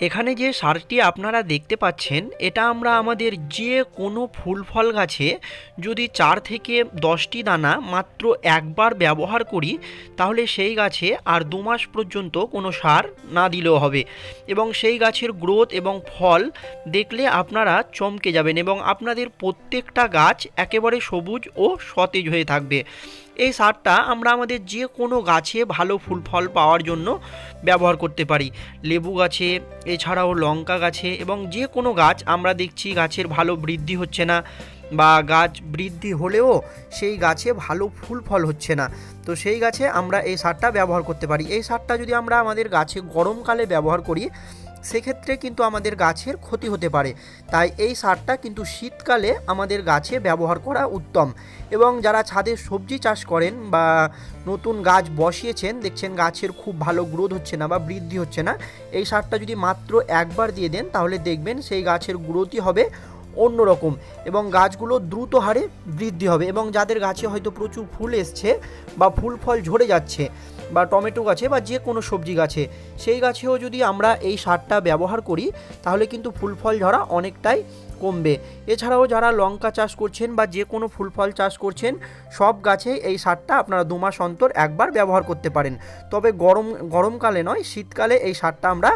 এখানে যে সারটি আপনারা দেখতে পাচ্ছেন, এটা আমরা আমাদের যে কোনো ফুল ফল গাছে যদি চার থেকে দশটি দানা মাত্র একবার ব্যবহার করি, তাহলে সেই গাছে আর দু মাস পর্যন্ত কোনো সার না দিলেও হবে। এবং সেই গাছের গ্রোথ এবং ফল দেখলে আপনারা চমকে যাবেন এবং আপনাদের প্রত্যেকটা গাছ একেবারে সবুজ ও সতেজ হয়ে থাকবে। এই সারটা আমরা আমাদের যে কোনো গাছে ভালো ফুল ফল পাওয়ার জন্য ব্যবহার করতে পারি। লেবু গাছে, এছাড়াও লঙ্কা গাছে এবং যে কোনো গাছ আমরা দেখছি গাছের ভালো বৃদ্ধি হচ্ছে না বা গাছ বৃদ্ধি হলেও সেই গাছে ভালো ফুল ফল হচ্ছে না। তো সেই গাছে আমরা এই সারটা ব্যবহার করতে পারি। এই সারটা যদি আমরা আমাদের গাছে গরমকালে ব্যবহার করি সেক্ষেত্রে কিন্তু আমাদের গাছের ক্ষতি হতে পারে। তাই এই সারটা কিন্তু শীতকালে আমাদের গাছে ব্যবহার করা উত্তম। এবং যারা ছাদে সবজি চাষ করেন বা নতুন গাছ বসিয়েছেন, দেখছেন গাছের খুব ভালো গ্রোথ হচ্ছে না বা বৃদ্ধি হচ্ছে না, এই সারটা যদি মাত্র একবার দিয়ে দেন, তাহলে দেখবেন সেই গাছের গ্রোথই হবে অন্যরকম এবং গাছগুলো দ্রুত হারে বৃদ্ধি হবে এবং যাদের গাছে হয়তো প্রচুর ফুল এসছে বা ফুল ফল ঝরে যাচ্ছে বা টমেটো গাছে বা যে কোনো সবজি গাছে, সেই গাছেও যদি আমরা এই সারটা ব্যবহার করি, তাহলে কিন্তু ফুল ফল ঝরা অনেকটাই কমবে। এছাড়াও যারা লঙ্কা চাষ করছেন বা যে কোনো ফুল ফল চাষ করছেন, সব গাছে এই সারটা আপনারা দু মাস অন্তর একবার ব্যবহার করতে পারেন। তবে গরম, গরমকালে নয়, শীতকালে এই সারটা আমরা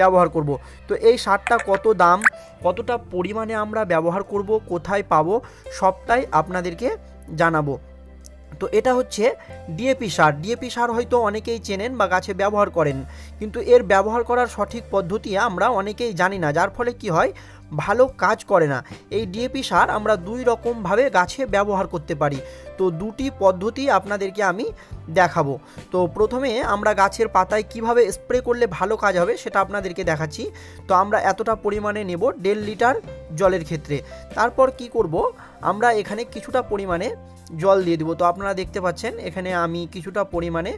ব্যবহার করব। তো এই সারটা কত দাম, কতটা পরিমাণে আমরা ব্যবহার করব, কোথায় পাবো, সবটাই আপনাদেরকে জানাব। তো এটা হচ্ছে ডিএপি সার। ডিএপি সার হয়তো অনেকেই চেনেন বা গাছে ব্যবহার করেন। কিন্তু এর ব্যবহার করার সঠিক পদ্ধতি আমরা অনেকেই জানি না। যার ফলে কি হয় ভালো কাজ করে না। এই ডিএপি সার আমরা দুই রকমভাবে গাছে ব্যবহার করতে পারি। তো দুটি পদ্ধতি আপনাদেরকে আমি দেখাবো। তো প্রথমে আমরা গাছের পাতায় কীভাবে স্প্রে করলে ভালো কাজ হবে সেটা আপনাদেরকে দেখাচ্ছি। তো আমরা এতটা পরিমাণে নেব দেড় লিটার জলের ক্ষেত্রে। তারপর কি করব? আমরা এখানে কিছুটা পরিমাণে জল দিয়ে দিব। তো আপনারা দেখতে পাচ্ছেন এখানে আমি কিছুটা পরিমাণে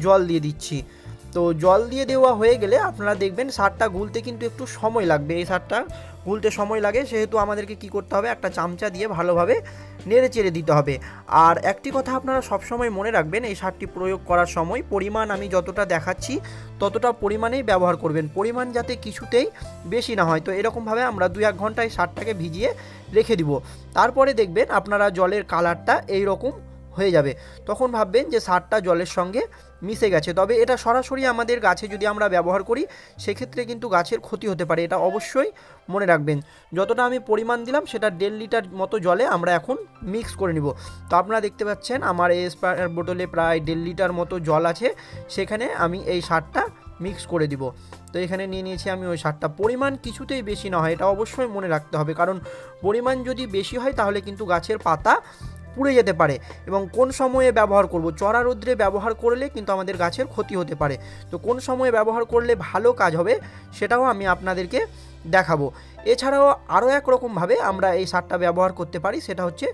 জল দিয়ে দিচ্ছি। তো জল দিয়ে দেওয়া হয়ে গেলে আপনারা দেখবেন সারটা গুলতে কিন্তু একটু সময় লাগবে এই সারটা। গুলতে সময় লাগে, সেহেতু আমাদেরকে কি করতে হবে? একটা চামচা দিয়ে ভালোভাবে নেড়ে চেড়ে দিতে হবে। আর একটি কথা আপনারা সবসময় মনে রাখবেন, এই সারটি প্রয়োগ করার সময় পরিমাণ আমি যতটা দেখাচ্ছি, ততটা পরিমাণেই ব্যবহার করবেন। পরিমাণ যাতে কিছুতেই বেশি না হয়। তো এরকমভাবে আমরা দু এক ঘন্টায় সারটাকে ভিজিয়ে রেখে দিব। তারপরে দেখবেন আপনারা জলের কালারটা এই রকম হয়ে যাবে। তখন ভাববেন যে সারটা জলের সঙ্গে মিশে গেছে। তবে এটা সরাসরি আমাদের গাছে যদি আমরা ব্যবহার করি, সেক্ষেত্রে কিন্তু গাছের ক্ষতি হতে পারে। এটা অবশ্যই মনে রাখবেন। যতটা আমি পরিমাণ দিলাম, সেটা দেড় লিটার মতো জলে আমরা এখন মিক্স করে নিব। তো আপনারা দেখতে পাচ্ছেন, আমার এই স্পার বোতলে প্রায় দেড় লিটার মতো জল আছে। সেখানে আমি এই সারটা মিক্স করে দিব। তো এখানে নিয়ে নিয়েছি আমি ওই সারটা। পরিমাণ কিছুতেই বেশি না হয়, এটা অবশ্যই মনে রাখতে হবে। কারণ পরিমাণ যদি বেশি হয়, তাহলে কিন্তু গাছের পাতা পুড়ে যেতে পারে এবং কোন সময়ে ব্যবহার করব? চড়া রৌদ্রে ব্যবহার করলে কিন্তু আমাদের গাছের ক্ষতি হতে পারে। তো কোন সময়ে ব্যবহার করলে ভালো কাজ হবে সেটাও আমি আপনাদেরকে দেখাবো। এছাড়াও আরও এক রকমভাবে আমরা এই সারটা ব্যবহার করতে পারি, সেটা হচ্ছে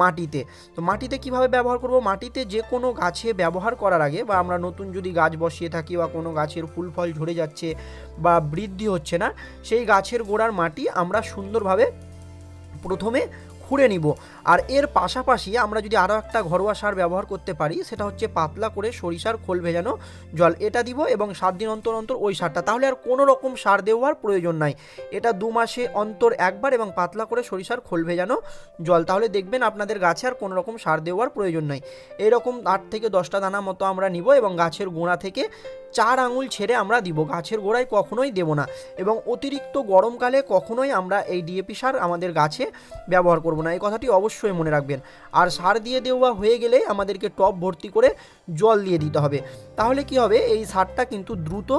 মাটিতে। তো মাটিতে কীভাবে ব্যবহার করব? মাটিতে যে কোনো গাছে ব্যবহার করার আগে বা আমরা নতুন যদি গাছ বসিয়ে থাকি বা কোনো গাছের ফুল ফল ঝরে যাচ্ছে বা বৃদ্ধি হচ্ছে না, সেই গাছের গোড়ার মাটি আমরা সুন্দরভাবে প্রথমে খুঁড়ে নিব। আর এর পাশাপাশি আমরা যদি আরও একটা ঘরোয়া সার ব্যবহার করতে পারি, সেটা হচ্ছে পাতলা করে সরিষার খোল ভেজানো জল। এটা দিব এবং সাত দিন অন্তর অন্তর ওই সারটা। তাহলে আর কোনো রকম সার দেওয়ার প্রয়োজন নাই। এটা দু মাসে অন্তর একবার এবং পাতলা করে সরিষার খোল ভেজানো জল। তাহলে দেখবেন আপনাদের গাছে আর কোনো রকম সার দেওয়ার প্রয়োজন নাই। এইরকম আট থেকে দশটা দানা মতো আমরা নিব এবং গাছের গোড়া থেকে চার আঙুল ছেড়ে আমরা দিব, গাছের গোড়ায় কখনোই দেব না এবং অতিরিক্ত গরমকালে কখনোই আমরা এই ডিএপি সার আমাদের গাছে ব্যবহার করব না। এই কথাটি অবশ্যই মনে রাখবেন। আর সার দিয়ে দেওয়া হয়ে গেলে আমাদেরকে টব ভর্তি করে জল দিয়ে দিতে হবে। তাহলে কি হবে? এই সারটা কিন্তু দ্রুত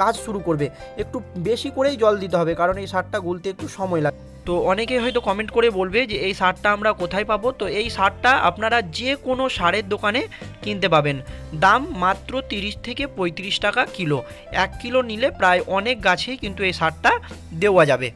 কাজ শুরু করবে। একটু বেশি করেই জল দিতে হবে কারণ এই সারটা গুলতে একটু সময় লাগে। তো অনেকে হয়তো কমেন্ট করে বলবে যে এই সারটা আমরা কোথায় পাবো? তো এই সারটা আপনারা যে কোনো সারের দোকানে কিনতে পাবেন। দাম মাত্র তিরিশ থেকে পঁয়ত্রিশ টাকা কিলো। এক কিলো নিলে প্রায় অনেক গাছেই কিন্তু এই সারটা দেওয়া যাবে।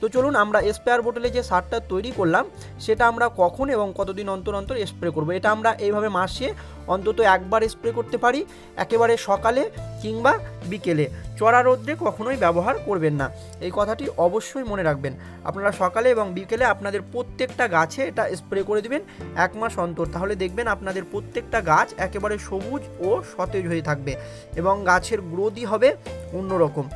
তো চলুন আমরা স্প্রেয়ার বোটলে যে সারটা তৈরি করলাম, সেটা আমরা কখন এবং কতদিন অন্তর অন্তর স্প্রে করব? এটা আমরা এইভাবে মাসে অন্তত একবার স্প্রে করতে পারি। একেবারে সকালে কিংবা বিকেলে। চড়া রোদ্রে কখনোই ব্যবহার করবেন না। এই কথাটি অবশ্যই মনে রাখবেন। আপনারা সকালে এবং বিকেলে আপনাদের প্রত্যেকটা গাছে এটা স্প্রে করে দিবেন এক মাস অন্তর। তাহলে দেখবেন আপনাদের প্রত্যেকটা গাছ একেবারে সবুজ ও সতেজ হয়ে থাকবে এবং গাছের গ্রোথই হবে অন্যরকম।